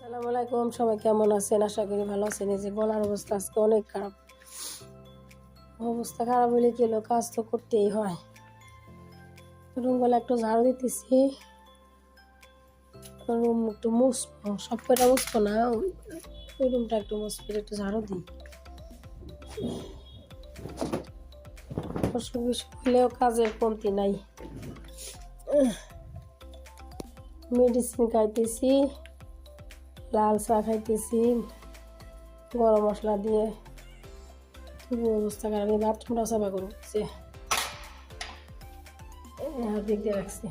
আসসালামু আলাইকুম, সবাই কেমন আছেন? আশা করি ভালো আছেন। এই যে গলার অবস্থা আজকে অনেক খারাপ। অবস্থা খারাপ হলে কি কাজ তো করতেই হয়। রুম গলা একটু ঝাড়ু দিতেছি। রুম একটু মুছবো। সব কটা মুছবো না, ওই- রুমটা একটু মুছবি একটু ঝাড়ু দিই। অসুখ বিসুখ হলেও কাজের কমতি নাই। মেডিসিন খাইতেছি। লাল চা খাইতেছি, গরম মশলা দিয়ে। খুব অবস্থা খারাপ বাথরুমটা সাফা করছে দিক দিয়ে রাখছি।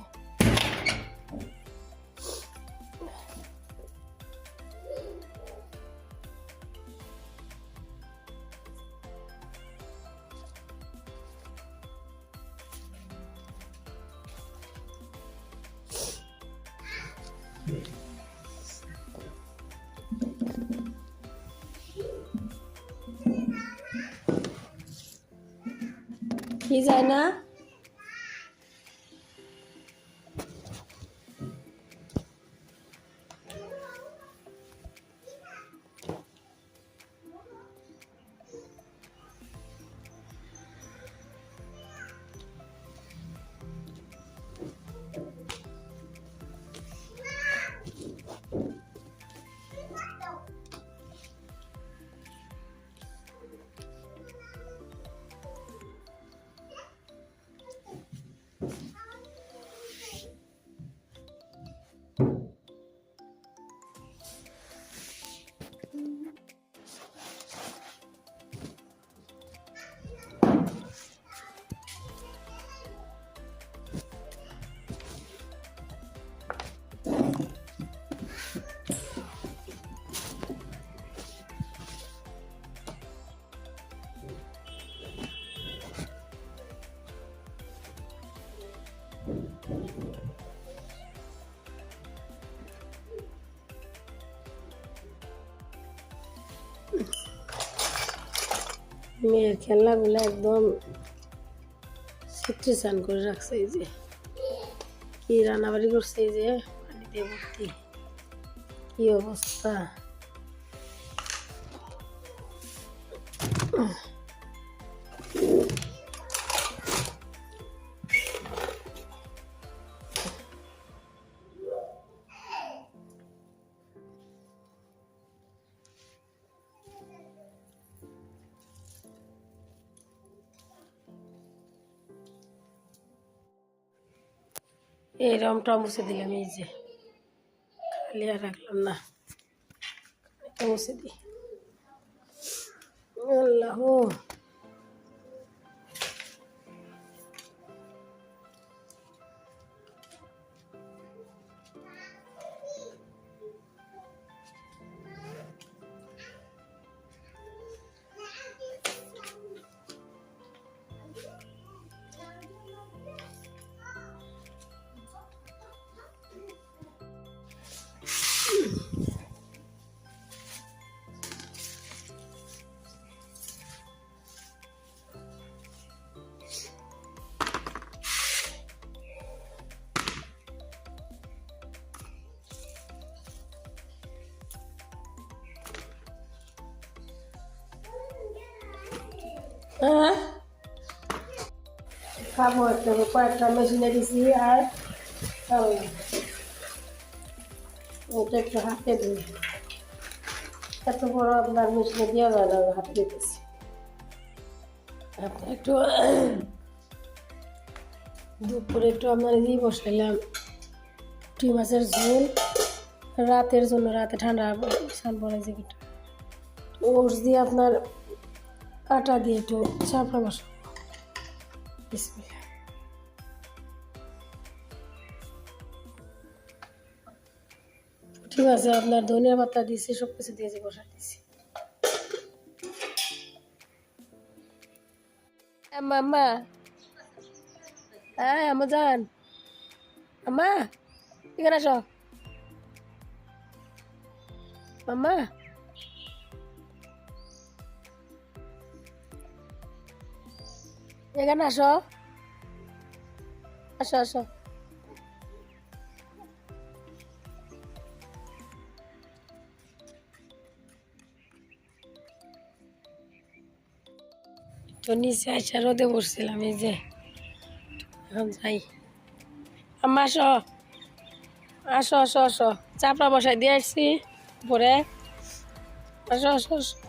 কি যায় না মেয়ের খেলনাগুলো একদম সিট্রি করে রাখছে এই যে। কি রান্নাবাড়ি করছে এই যে? পানিতে ভর্তি। কি অবস্থা? এই রমটা মুছে দিলাম এই যে। খালি আর রাখলাম না। মুছে দিই। আল্লাহ। হ্যাঁ? খাব একটা কয়েকটা মেশিনে দিছি আর। এটা একটু হাতে দিই। এত বড় আপনার মেশিনে দেওয়া যায় না আমি হাতে দিতেছি। আপনি একটু দুপুরে একটু আপনার দিয়ে বসাইলাম টি মাছের ঝোল। রাতের জন্য রাতে ঠান্ডা স্নান পড়ে যে ওটস দিয়ে আপনার আটা দিয়ে একটু চাপড়া বসাবো ঠিক আছে, আপনার ধনিয়া পাতা দিয়েছি সব কিছু দিয়েছি বসা দিয়েছি। আম্মা হ্যাঁ আমা যান। আম্মা, এখানে আসো। মাম্মা। এখানে আসো। আসো আসো। তো নিচে আইসা রোদে বসছিলাম, এই যে। এখন যাই। আম্মা, আসো। আসো আসো আসো। চাপড়া বসাই দিয়ে আসছি, উপরে। আসো আসো আসো।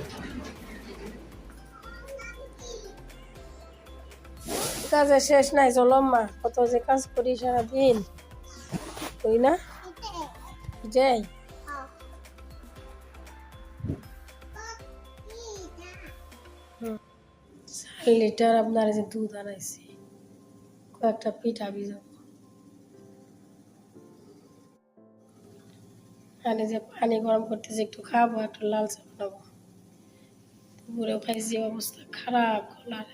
কাজে শেষ নাই চলো মা। কত যে কাজ করি সারাদিন। করি না? যাই চার লিটার আপনার যে দুধ আনাইছি। কয়েকটা পিঠা ভিজাবো। আর যে পানি গরম করতেছি, একটু খাব, একটু লাল চা বানাবো। দুপুরেও খাইছি, অবস্থা খারাপ, গলার